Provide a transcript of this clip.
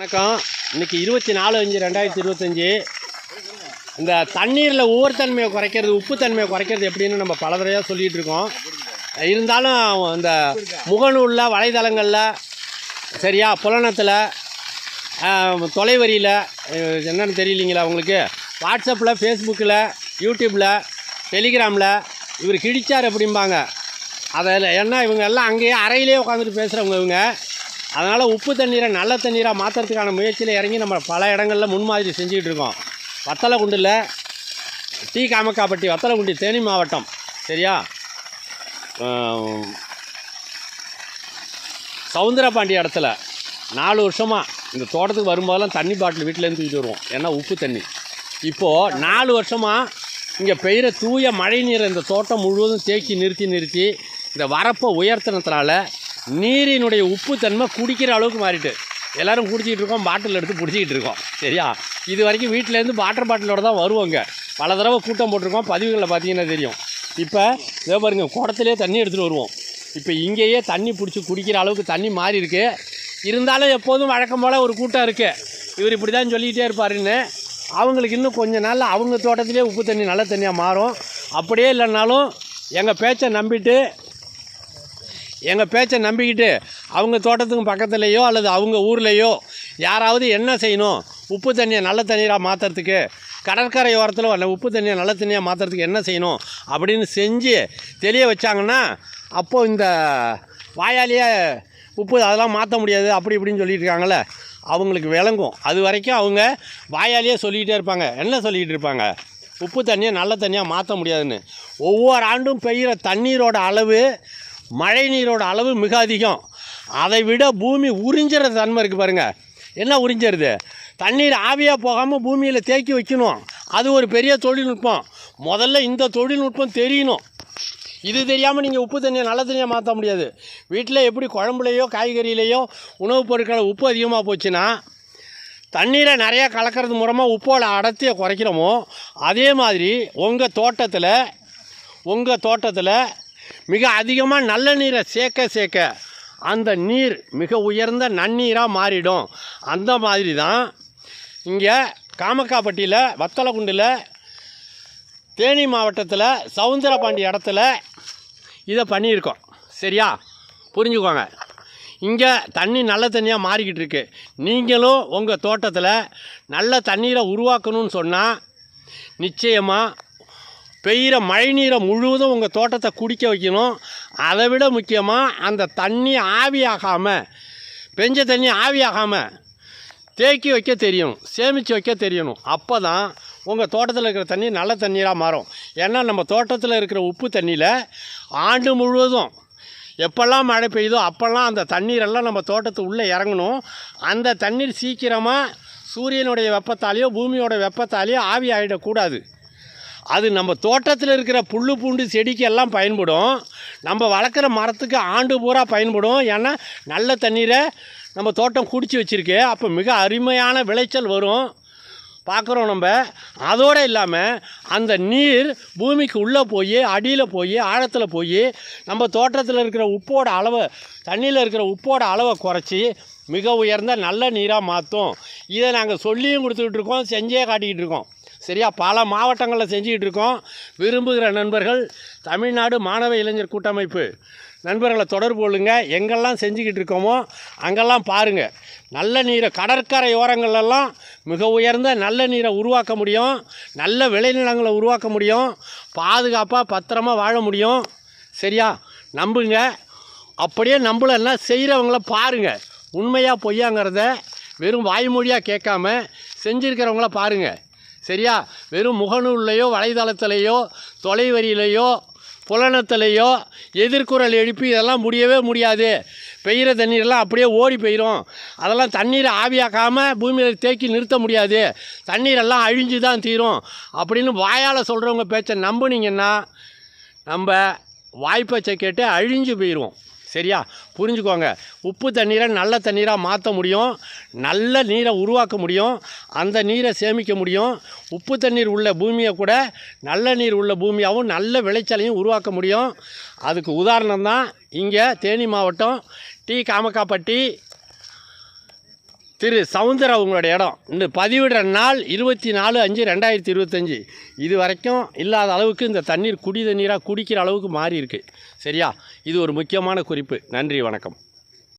வணக்கம். இன்னைக்கு இருபத்தி நாலு அஞ்சு ரெண்டாயிரத்தி இருபத்தஞ்சி. இந்த தண்ணீரில் உவர்த்தன்மையை குறைக்கிறது உப்பு தன்மையை குறைக்கிறது எப்படின்னு நம்ம பல தடவையாக சொல்லிகிட்டு இருக்கோம். இருந்தாலும் இந்த முகநூலில் வலைதளங்களில் சரியா புலனத்தில் தொலைவரியில் என்னென்னு என்னன்னு தெரியலீங்களா உங்களுக்கு? வாட்ஸ்அப்பில் ஃபேஸ்புக்கில் யூடியூப்பில் டெலிகிராமில் இவர் கிழிச்சார் அப்படிம்பாங்க. அதில் என்ன இவங்க எல்லாம் அங்கேயே அறையிலே உட்காந்துட்டு பேசுகிறவங்க இவங்க. அதனால் உப்பு தண்ணீரை நல்ல தண்ணீராக மாற்றுறதுக்கான முயற்சியில் இறங்கி நம்ம பல இடங்களில் முன்மாதிரி செஞ்சுக்கிட்டு இருக்கோம். வத்தலகுண்டில் டி காமக்காப்பட்டி வத்தலகுண்டி தேனி மாவட்டம். சரியா? சவுந்தரபாண்டி இடத்துல நாலு வருஷமாக இந்த தோட்டத்துக்கு வரும்போதெல்லாம் தண்ணி பாட்டில் வீட்டிலேருந்து தூக்கிட்டு வருவோம். ஏன்னா உப்பு தண்ணி. இப்போது நாலு வருஷமாக இங்கே பெய்கிற தூய மழை நீரை இந்த தோட்டம் முழுவதும் தேக்கி நிறுத்தி நிறுத்தி இந்த வரப்பை உயர்த்தினதுனால நீரினுடைய உப்பு தன்மை குடிக்கிற அளவுக்கு மாறிட்டு. எல்லாரும் குடிச்சிக்கிட்டு இருக்கோம் பாட்டில் எடுத்து பிடிச்சிக்கிட்டு இருக்கோம். சரியா? இது வரைக்கும் வீட்டிலேருந்து வாட்டர் பாட்டிலோட தான் வருவோங்க பல தடவை கூட்டம் போட்டிருக்கோம் பதிவுகளில் பார்த்தீங்கன்னா தெரியும். இப்போ இதோ பாருங்கள் குடத்துலேயே தண்ணி எடுத்துகிட்டு வருவோம். இப்போ இங்கேயே தண்ணி பிடிச்சி குடிக்கிற அளவுக்கு தண்ணி மாறி இருக்கு. இருந்தாலும் எப்போதும் வழக்கம் போல் ஒரு கூட்டம் இருக்குது இவர் இப்படி தான் சொல்லிக்கிட்டே இருப்பாருன்னு. அவங்களுக்கு இன்னும் கொஞ்ச நாளில் அவங்க தோட்டத்திலே உப்பு தண்ணி நல்ல தண்ணியாக மாறும். அப்படியே இல்லைன்னாலும் எங்கள் பேச்சை நம்பிட்டு எங்கள் பேச்சை நம்பிக்கிட்டு அவங்க தோட்டத்துக்கு பக்கத்துலேயோ அல்லது அவங்க ஊர்லேயோ யாராவது என்ன செய்யணும்? உப்பு தண்ணியை நல்ல தண்ணீராக மாற்றுறதுக்கு கடற்கரை ஓரத்தில் உப்பு தண்ணியை நல்ல தண்ணியாக மாற்றுறதுக்கு என்ன செய்யணும்? அப்படின்னு செஞ்சு தெளிய வச்சாங்கன்னா அப்போது இந்த வாயாலேயே உப்பு அதெல்லாம் மாற்ற முடியாது அப்படி இப்படின்னு சொல்லிட்டு அவங்களுக்கு விளங்கும். அது வரைக்கும் அவங்க வாயாலேயே சொல்லிக்கிட்டே இருப்பாங்க. என்ன சொல்லிக்கிட்டு இருப்பாங்க? உப்பு தண்ணியை நல்ல தண்ணியாக மாற்ற முடியாதுன்னு. ஒவ்வொரு ஆண்டும் பெய்கிற தண்ணீரோட அளவு மழை நீரோட அளவு மிக அதிகம். அதை விட பூமி உறிஞ்சிற தன்மை இருக்குது பாருங்கள் என்ன உறிஞ்சிருது தண்ணீர் ஆவியாக போகாமல் பூமியில் தேக்கி வைக்கணும். அது ஒரு பெரிய தொழில்நுட்பம். முதல்ல இந்த தொழில்நுட்பம் தெரியணும். இது தெரியாமல் நீங்கள் உப்பு தண்ணியை நல்ல தண்ணியாக மாற்ற முடியாது. வீட்டில் எப்படி குழம்புலையோ காய்கறியிலையோ உணவுப் பொருட்களை உப்பு அதிகமாக போச்சுன்னா தண்ணீரை நிறையா கலக்கிறது மூலமாக உப்போட அடர்த்தியை குறைக்கிறோமோ அதே மாதிரி உங்கள் தோட்டத்தில் உங்கள் தோட்டத்தில் மிக அதிகமாக நல்ல நீரை சேர்க்க சேர்க்க அந்த நீர் மிக உயர்ந்த நன்னீராக மாறிடும். அந்த மாதிரி தான் இங்கே காமக்காப்பட்டியில் வத்தலகுண்டில் தேனி மாவட்டத்தில் சவுந்தரபாண்டி இடத்துல இதை பண்ணியிருக்கோம். சரியா? புரிஞ்சுக்கோங்க. இங்கே தண்ணி நல்ல தண்ணியாக மாறிக்கிட்டு இருக்கு. நீங்களும் உங்கள் தோட்டத்தில் நல்ல தண்ணீரை உருவாக்கணும்னு சொன்னால் நிச்சயமாக பெய்கிற மழை நீரை முழுவதும் உங்கள் தோட்டத்தை குடிக்க வைக்கணும். அதை விட முக்கியமாக அந்த தண்ணி ஆவியாகாமல் பெஞ்ச தண்ணி ஆவியாகாமல் தேக்கி வைக்க தெரியும் சேமித்து வைக்க தெரியணும். அப்போ தான் உங்கள் தோட்டத்தில் இருக்கிற தண்ணி நல்ல தண்ணீராக மாறும். ஏன்னா நம்ம தோட்டத்தில் இருக்கிற உப்பு தண்ணியில் ஆண்டு முழுவதும் எப்போல்லாம் மழை பெய்யுதோ அப்போல்லாம் அந்த தண்ணீரெல்லாம் நம்ம தோட்டத்து உள்ளே இறங்கணும். அந்த தண்ணீர் சீக்கிரமாக சூரியனுடைய வெப்பத்தாலேயோ பூமியோட வெப்பத்தாலேயோ ஆவி ஆகிடக்கூடாது அது நம்ம தோட்டத்தில் இருக்கிற புல் பூண்டு செடிக்கு எல்லாம் பயன்படும். நம்ம வளர்க்குற மரத்துக்கு ஆண்டு பூரா பயன்படும். ஏன்னா நல்ல தண்ணீரை நம்ம தோட்டம் குடிச்சு வச்சுருக்கு. அப்போ மிக அருமையான விளைச்சல் வரும். பார்க்குறோம் நம்ம. அதோடு இல்லாமல் அந்த நீர் பூமிக்கு உள்ளே போய் அடியில் போய் ஆழத்தில் போய் நம்ம தோட்டத்தில் இருக்கிற உப்போட அளவை தண்ணியில் இருக்கிற உப்போட அளவை குறைச்சி மிக உயர்ந்த நல்ல நீராக மாற்றும் இதை நாங்கள் சொல்லியும் கொடுத்துக்கிட்டு இருக்கோம் செஞ்சே காட்டிக்கிட்டு இருக்கோம். சரியா பல மாவட்டங்களில் செஞ்சுக்கிட்டு இருக்கோம் விரும்புகிற நண்பர்கள் தமிழ்நாடு மாணவ இளைஞர் கூட்டமைப்பு. நண்பர்களை தொடர்பு கொள்ளுங்க. எங்கெல்லாம் செஞ்சுக்கிட்டு இருக்கோமோ அங்கெல்லாம் பாருங்கள் நல்ல நீரை கடற்கரை ஓரங்கள்லாம் மிக உயர்ந்த நல்ல நீரை உருவாக்க முடியும். நல்ல விளைநிலங்களை உருவாக்க முடியும். பாதுகாப்பாக பத்திரமாக வாழ முடியும். சரியா? நம்புங்க. அப்படியே நம்மளெல்லாம் செய்கிறவங்கள பாருங்கள் உண்மையாக பொய்யாங்கிறத வெறும் வாய்மொழியாக கேட்காம செஞ்சுருக்கிறவங்கள பாருங்கள் சரியா? வெறும் முகநூல்லையோ வலைதளத்திலேயோ தொலைவரியிலையோ புலனத்திலையோ எதிர்குரல் எழுப்பி இதெல்லாம் முடியவே முடியாது. பெய்கிற தண்ணீரெல்லாம் அப்படியே ஓடி போயிடும் அதெல்லாம் தண்ணீரை ஆவியாக்காமல் பூமியில் தேக்கி நிறுத்த முடியாது. தண்ணீரெல்லாம் அழிஞ்சு தான் தீரும். அப்படின்னு வாயால் சொல்கிறவங்க பேச்சை நம்புனீங்கன்னா நம்ம வாய்ப்பச்சை கேட்டு அழிஞ்சு போயிடுவோம் சரியா? புரிஞ்சுக்கோங்க. உப்பு தண்ணீரை நல்ல தண்ணீராக மாற்ற முடியும். நல்ல நீரை உருவாக்க முடியும். அந்த நீரை சேமிக்க முடியும். உப்பு தண்ணீர் உள்ள பூமியை கூட நல்ல நீர் உள்ள பூமியாகவும் நல்ல விளைச்சலையும் உருவாக்க முடியும். அதுக்கு உதாரணம் தான் இங்கே தேனி மாவட்டம் டி. காமக்காப்பட்டி திரு. சவுந்தர் உங்களோட இடம். இந்த பதிவிடுற நாள் இருபத்தி நாலு அஞ்சு ரெண்டாயிரத்தி இருபத்தஞ்சி. இது வரைக்கும் இல்லாத அளவுக்கு இந்த தண்ணீர் குடி தண்ணீராக குடிக்கிற அளவுக்கு மாறி இருக்குது சரியா? இது ஒரு முக்கியமான குறிப்பு. நன்றி வணக்கம்.